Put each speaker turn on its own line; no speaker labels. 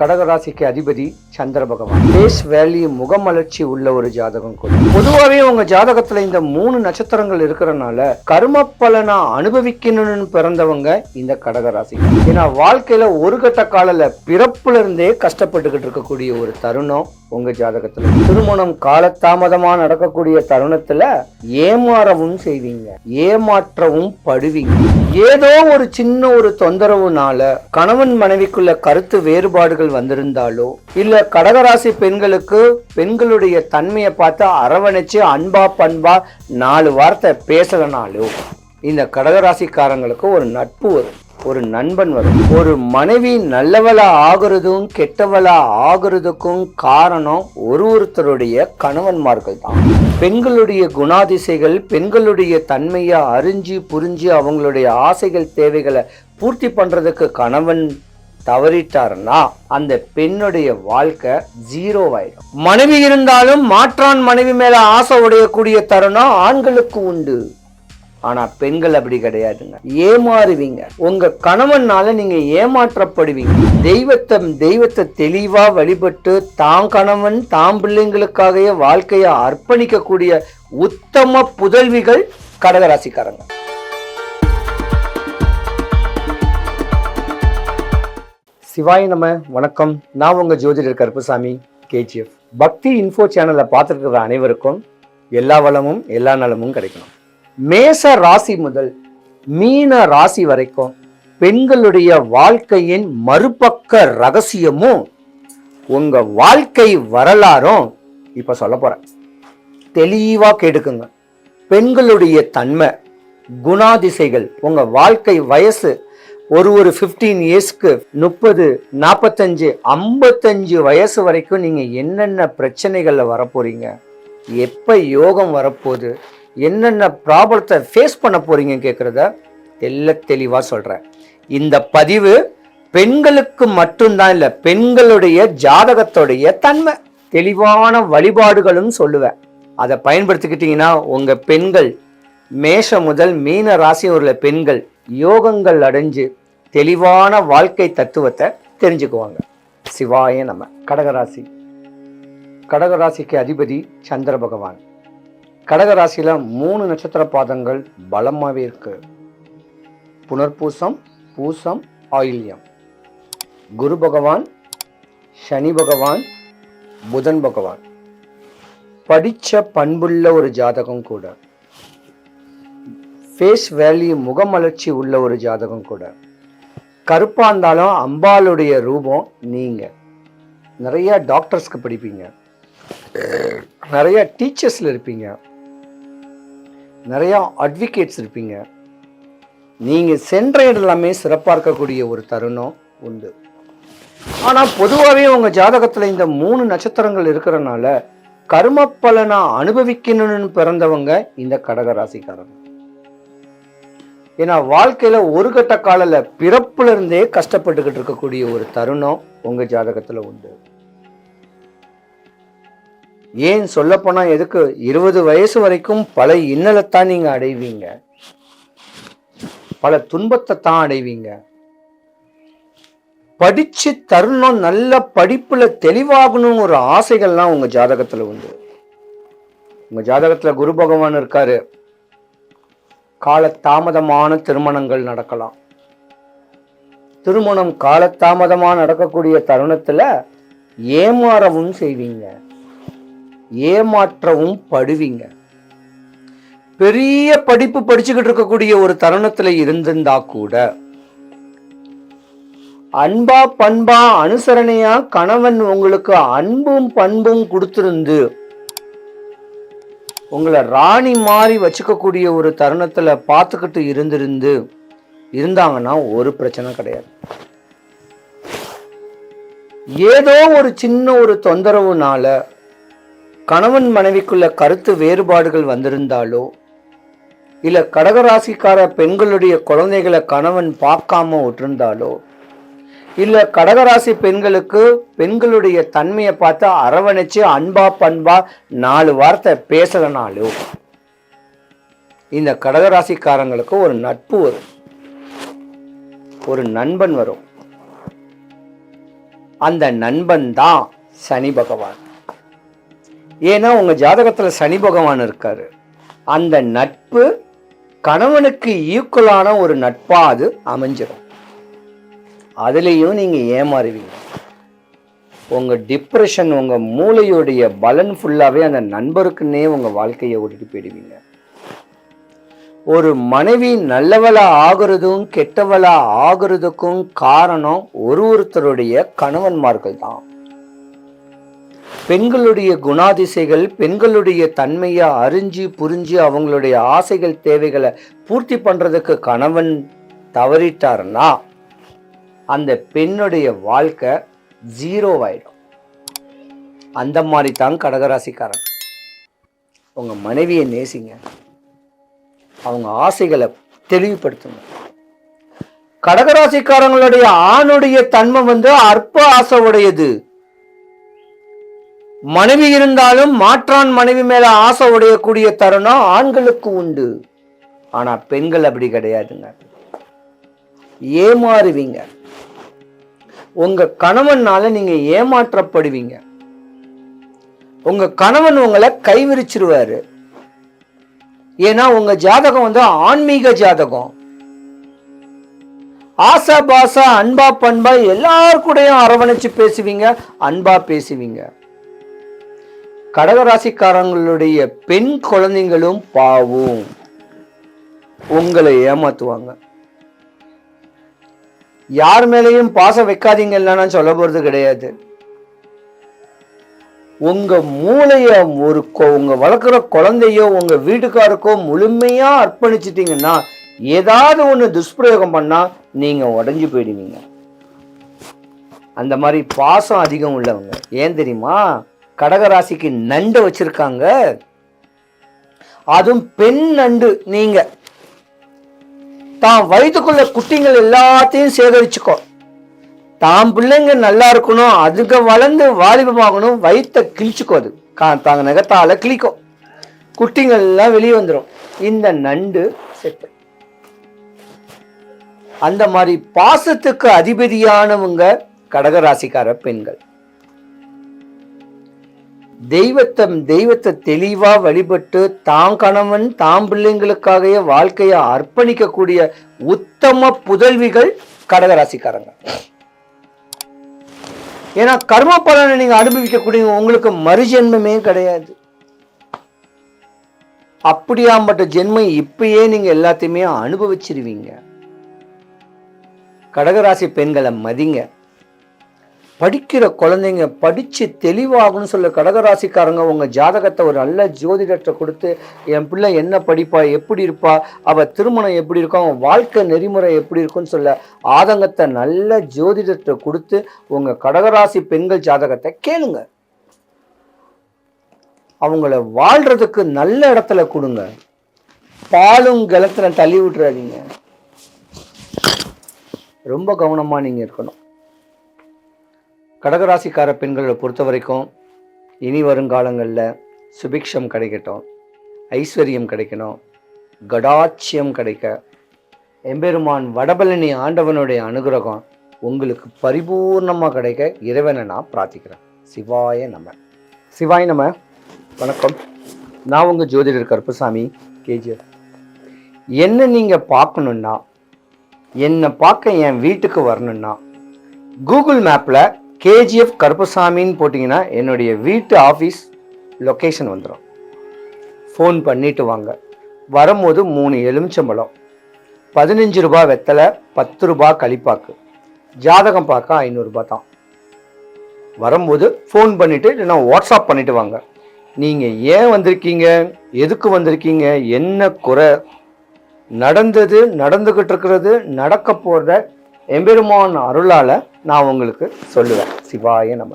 கடகராசிக்கு அதிபதி சந்திர பகவான். பேஸ் வேல்யூ முகமலர்ச்சி உள்ள ஒரு ஜாதகம் கூட. பொதுவாகவே உங்க ஜாதகத்துல இந்த மூணு நட்சத்திரங்கள் இருக்கிறனால கர்ம பலனா அனுபவிக்கணும்னு பிறந்தவங்க இந்த கடகராசி. ஏன்னா வாழ்க்கையில ஒரு கட்ட காலல பிறப்புல இருந்தே கஷ்டப்பட்டுக்கிட்டு இருக்கக்கூடிய ஒரு தருணம் உங்க ஜாதகத்துல. திருமணம் காலதாமதமா நடக்கக்கூடிய தருணத்துல ஏமாறவும் செய்வீங்க. ஏமாற்றவும் படுவீங்க. ஏதோ ஒரு சின்ன ஒரு தொந்தரவுனால கணவன் மனைவிக்குள்ள கருத்து வேறுபாடுகள் வந்திருந்தாலோ இல்ல கடகராசி பெண்களுக்கு பெண்களுடைய தன்மையை பார்த்து அரவணைச்சு அன்பா பண்பா நாலு வார்த்தை பேசலனாலும் இந்த கடகராசிக்காரங்களுக்கு ஒரு நட்பு வரும் ஒரு நண்பன் வரும். ஒரு மனைவி நல்லவளா ஆகுறதும் கெட்டவளா ஆகுறதுக்கும் காரணம் ஒரு ஒருத்தருடைய கணவன்மார்கள் தான் பெண்களுடைய குணாதிசைகள் பெண்களுடைய தன்மையை அறிஞ்சு புரிஞ்சு அவங்களுடைய ஆசைகள் தேவைகளை பூர்த்தி பண்றதுக்கு கணவன் தவறிட்டாருன்னா அந்த பெண்ணுடைய வாழ்க்கை ஜீரோ ஆயிடும் மனைவி இருந்தாலும் மாற்றான் மனைவி மேல ஆசை உடையக்கூடிய தருணம் ஆண்களுக்கு உண்டு. ஆனா பெண்கள் அப்படி கிடையாதுங்க. ஏமாறுவீங்க. உங்க கணவனால நீங்க ஏமாற்றப்படுவீங்க. தெய்வத்தை தெய்வத்தை தெளிவா வழிபட்டு தாம் கணவன் தாம் பிள்ளைங்களுக்காகவே வாழ்க்கையை அர்ப்பணிக்கக்கூடிய உத்தம புதல்விகள் கடகராசிக்காரங்க. சிவாய் நம்ம வணக்கம். நான் உங்கள் ஜோதிடர் கருப்புசாமி கேஜிஎஃப் பக்தி இன்ஃபோ சேனலை பார்த்துருக்கிற அனைவருக்கும் எல்லா வளமும் எல்லா நலமும் கிடைக்கணும். மேச ராசி முதல் மீன ராசி வரைக்கும் பெண்களுடைய வாழ்க்கையின் மறுபக்க ரகசியமும் உங்கள் வாழ்க்கை வரலாறும் இப்போ சொல்ல போகிறேன் தெளிவாக கேட்டுக்குங்க. பெண்களுடைய தன்மை குணாதிசைகள் உங்கள் வாழ்க்கை வயசு ஒரு ஒரு ஃபிஃப்டீன் இயர்ஸ்க்கு முப்பது நாற்பத்தஞ்சு ஐம்பத்தஞ்சு வயசு வரைக்கும் நீங்கள் என்னென்ன பிரச்சனைகளில் வரப்போறீங்க? எப்போ யோகம் வரப்போகுது? என்னென்ன ப்ராப்ளத்தை ஃபேஸ் பண்ண போகிறீங்கன்னு கேட்குறத தெல்ல தெளிவாக சொல்கிறேன் இந்த பதிவு பெண்களுக்கு மட்டும்தான் இல்லை பெண்களுடைய ஜாதகத்துடைய தன்மை. தெளிவான வழிபாடுகளும் சொல்லுவேன். அதை பயன்படுத்திக்கிட்டிங்கன்னா உங்கள் பெண்கள் மேஷ முதல் மீன ராசி உள்ள பெண்கள் யோகங்கள் அடைஞ்சு தெளிவான வாழ்க்கை தத்துவத்தை தெரிஞ்சுக்குவாங்க. சிவாய நம்ம கடகராசி. கடகராசிக்கு அதிபதி சந்திர பகவான். கடகராசியில் மூணு நட்சத்திர பாதங்கள் பலமாகவே இருக்கு. புனர்பூசம் பூசம் ஆயில்யம். குரு பகவான் சனி பகவான் புதன் பகவான். படித்த பண்புள்ள ஒரு ஜாதகம் கூட. ஃபேஸ் வேல்யூ முகமலர்ச்சி உள்ள ஒரு ஜாதகம் கூட. கருப்பாக இருந்தாலும் அம்பாளுடைய ரூபம் நீங்கள் நிறைய டாக்டர்ஸ்க்கு படிப்பீங்க. நிறைய டீச்சர்ஸில் இருப்பீங்க. நிறையா அட்வொகேட்ஸ் இருப்பீங்க. நீங்கள் சென்ற இடம் எல்லாமே இருக்கக்கூடிய ஒரு தருணம் உண்டு. ஆனால் பொதுவாகவே உங்கள் ஜாதகத்தில் இந்த மூணு நட்சத்திரங்கள் இருக்கிறனால கர்ம பலனை அனுபவிக்கணும்னு பிறந்தவங்க இந்த கடக ராசிக்காரன் ஏன்னா வாழ்க்கையில் ஒரு கட்ட காலில் பிறப்புலேருந்தே கஷ்டப்பட்டுக்கிட்டு இருக்கக்கூடிய ஒரு தருணம் உங்கள் ஜாதகத்தில் உண்டு. ஏன் சொல்லப்போனால் எதுக்கு? இருபது வயசு வரைக்கும் பல இன்னலத்தான் நீங்கள் அடைவீங்க. பல துன்பத்தை தான் அடைவீங்க. படிச்சு தருணம் நல்ல படிப்புல தெளிவாகணும்னு ஒரு ஆசைகள்லாம் உங்க ஜாதகத்துல உண்டு. உங்க ஜாதகத்துல குரு பகவான் இருக்காரு. காலத்தாமதமான திருமணங்கள் நடக்கலாம். திருமணம் காலத்தாமதமாக நடக்கக்கூடிய தருணத்தில் ஏமாறவும் செய்வீங்க. ஏமாற்றவும் படுவீங்க. பெரிய படிப்பு படிச்சுக்கிட்டு இருக்கக்கூடிய ஒரு தருணத்தில் இருந்திருந்தா கூட அன்பா பண்பா அனுசரணையா கணவன் உங்களுக்கு அன்பும் பண்பும் கொடுத்திருந்து உங்களை ராணி மாதிரி வச்சுக்கக்கூடிய ஒரு தருணத்தில் பார்த்துக்கிட்டு இருந்திருந்து இருந்தாங்கன்னா ஒரு பிரச்சனை கிடையாது. ஏதோ ஒரு சின்ன ஒரு தொந்தரவுனால கணவன் மனைவிக்குள்ள கருத்து வேறுபாடுகள் வந்திருந்தாலோ இல்லை கடகராசிக்கார பெண்களுடைய குழந்தைகளை கணவன் பார்க்காம விட்டிருந்தாலோ இல்லை கடகராசி பெண்களுக்கு பெண்களுடைய தன்மையை பார்த்து அரவணைச்சு அன்பா பண்பா நாலு வார்த்தை பேசலைனாலும் இந்த கடகராசிக்காரங்களுக்கு ஒரு நட்பு வரும். ஒரு நண்பன் வரும். அந்த நண்பன் தான் சனி பகவான். ஏன்னா உங்கள் ஜாதகத்தில் சனி பகவான் இருக்காரு. அந்த நட்பு கணவனுக்கு ஈக்குவலான ஒரு நட்பாக அது அமைஞ்சிடும் அதுலேயும் நீங்கள் ஏமாறுவீங்க. உங்கள் டிப்ரெஷன் உங்கள் மூளையுடைய பலன் ஃபுல்லாகவே அந்த நண்பருக்குன்னே உங்கள் வாழ்க்கையை ஓட்டிட்டு போயிடுவீங்க. ஒரு மனைவி நல்லவளாக ஆகுறதும் கெட்டவளாக ஆகுறதுக்கும் காரணம் ஒரு ஒருத்தருடைய கணவன்மார்கள் தான். பெண்களுடைய குணாதிசைகள் பெண்களுடைய தன்மையை அறிஞ்சு புரிஞ்சு அவங்களுடைய ஆசைகள் தேவைகளை பூர்த்தி பண்ணுறதுக்கு கணவன் தவறிட்டாருன்னா அந்த பெண்ணுடைய வாழ்க்கை ஜீரோவாயிடும். அந்த மாதிரி தான் கடகராசிக்காரன். உங்கள் மனைவியை நேசிங்க. அவங்க ஆசைகளை தெளிவுபடுத்துங்க. கடகராசிக்காரங்களுடைய ஆணுடைய தன்மை வந்து அற்ப ஆசை உடையது மனைவி இருந்தாலும் மாற்றான் மனைவி மேல ஆசை உடையக்கூடிய தருணம் ஆண்களுக்கு உண்டு. ஆனா பெண்கள் அப்படி கிடையாதுங்க. ஏமாறுவீங்க. உங்க கணவனால நீங்க ஏமாற்றப்படுவீங்க. உங்க கணவன் உங்களை கைவிரிச்சிருவாரு. ஏன்னா உங்க ஜாதகம் வந்து ஆன்மீக ஜாதகம். ஆசா பாசா அன்பா பண்பா எல்லார் கூடயும் அரவணைச்சு பேசுவீங்க அன்பா பேசுவீங்க. கடகராசிக்காரங்களுடைய பெண் குழந்தைங்களும் பாவும். உங்களை ஏமாத்துவாங்க. யார் மேலேயும் பாசம் வைக்காதீங்க இல்லைன்னா சொல்ல போறது கிடையாது. உங்க மூளைய ஒரு கொ- உங்க வளர்க்குற குழந்தையோ உங்க வீட்டுக்காருக்கோ முழுமையா அர்ப்பணிச்சிட்டீங்கன்னா ஏதாவது ஒண்ணு துஷ்பிரயோகம் பண்ணா நீங்க உடஞ்சு போயிடுவீங்க. அந்த மாதிரி பாசம் அதிகம் உள்ளவங்க. ஏன் தெரியுமா? கடகராசிக்கு நண்டு வச்சிருக்காங்க. அதுவும் பெண் நண்டு நீங்கள் தான் வயதுக்குள்ள குட்டிங்கள் எல்லாத்தையும் சேகரிச்சுக்கோ. தான் பிள்ளைங்க நல்லா இருக்கணும் அதுங்க வளர்ந்து வாலிபமாகணும் வயிற்றை கிழிச்சுக்கோ அது. கா- தாங்க நகத்தால கிழிக்கும். குட்டிங்கள் எல்லாம் வெளியே வந்துடும் இந்த நண்டு செட்டு அந்த மாதிரி பாசத்துக்கு அதிபதியானவங்க கடகராசிக்கார பெண்கள். தெய்வத்தை தெய்வத்தை தெளிவா வழிபட்டு தாம் கணவன் தாம் பிள்ளைங்களுக்காகவே வாழ்க்கையை அர்ப்பணிக்கக்கூடிய உத்தம புதல்விகள் கடகராசிக்காரங்க. ஏன்னா கர்ம பலனை நீங்க அனுபவிக்கக்கூடிய உங்களுக்கு மறுஜென்மமே கிடையாது. அப்படியாம்பட்ட ஜென்மம் இப்பயே நீங்க எல்லாத்தையுமே அனுபவிச்சிருவீங்க. கடகராசி பெண்களை மதிங்க. படிக்கிற குழந்தைங்க படித்து தெளிவாகணும்னு சொல்ல கடகராசிக்காரங்க உங்கள் ஜாதகத்தை ஒரு நல்ல ஜோதிடத்தை கொடுத்து என் பிள்ளை என்ன படிப்பா? எப்படி இருப்பா? அவள் திருமணம் எப்படி இருக்கும்? அவன் வாழ்க்கை நெறிமுறை எப்படி இருக்கும்னு சொல்ல ஆதங்கத்தை நல்ல ஜோதிடத்தை கொடுத்து உங்கள் கடகராசி பெண்கள் ஜாதகத்தை கேளுங்க. அவங்கள வாழ்கிறதுக்கு நல்ல இடத்துல கொடுங்க. பாலும் கிளத்துல தள்ளி விட்டுறாதீங்க. ரொம்ப கவனமாக நீங்கள் இருக்கணும். கடகராசிக்கார பெண்களை பொறுத்த வரைக்கும் இனி வருங்காலங்களில் சுபிக்ஷம் கிடைக்கட்டும் ஐஸ்வர்யம் கிடைக்கணும் கடாட்சியம் கிடைக்க. எம்பெருமான் வடபழனி ஆண்டவனுடைய அனுகிரகம் உங்களுக்கு பரிபூர்ணமாக கிடைக்க இறைவனை நான் பிரார்த்திக்கிறேன். சிவாய நம்ம சிவாய நம்ம வணக்கம். நான் உங்கள் ஜோதிடர் கருப்பசாமி கேஜிஎஃப். என்ன நீங்கள் பார்க்கணுன்னா என்னை பார்க்க என் வீட்டுக்கு வரணுன்னா கூகுள் மேப்பில் கேஜிஎஃப் கருப்பசாமின்னு போட்டிங்கன்னா என்னுடைய வீட்டு ஆஃபீஸ் லொக்கேஷன் வந்துடும் ஃபோன் பண்ணிட்டு வாங்க. வரும்போது மூணு எலுமிச்சம்பழம் பதினஞ்சு ரூபாய் வெத்தலை பத்து ரூபாய் கழிப்பாக்கு ஜாதகம் பார்க்க ஐநூறுரூபா தான். வரும்போது ஃபோன் பண்ணிவிட்டு இல்லைன்னா வாட்ஸ்அப் பண்ணிவிட்டு வாங்க. நீங்கள் ஏன் வந்திருக்கீங்க? எதுக்கு வந்திருக்கீங்க? என்ன குறை? நடந்தது நடந்துக்கிட்டு இருக்கிறது நடக்க போகிற எம்பெருமான் அருளால் நான் உங்களுக்கு சொல்லுவேன். சிவாய நம்ம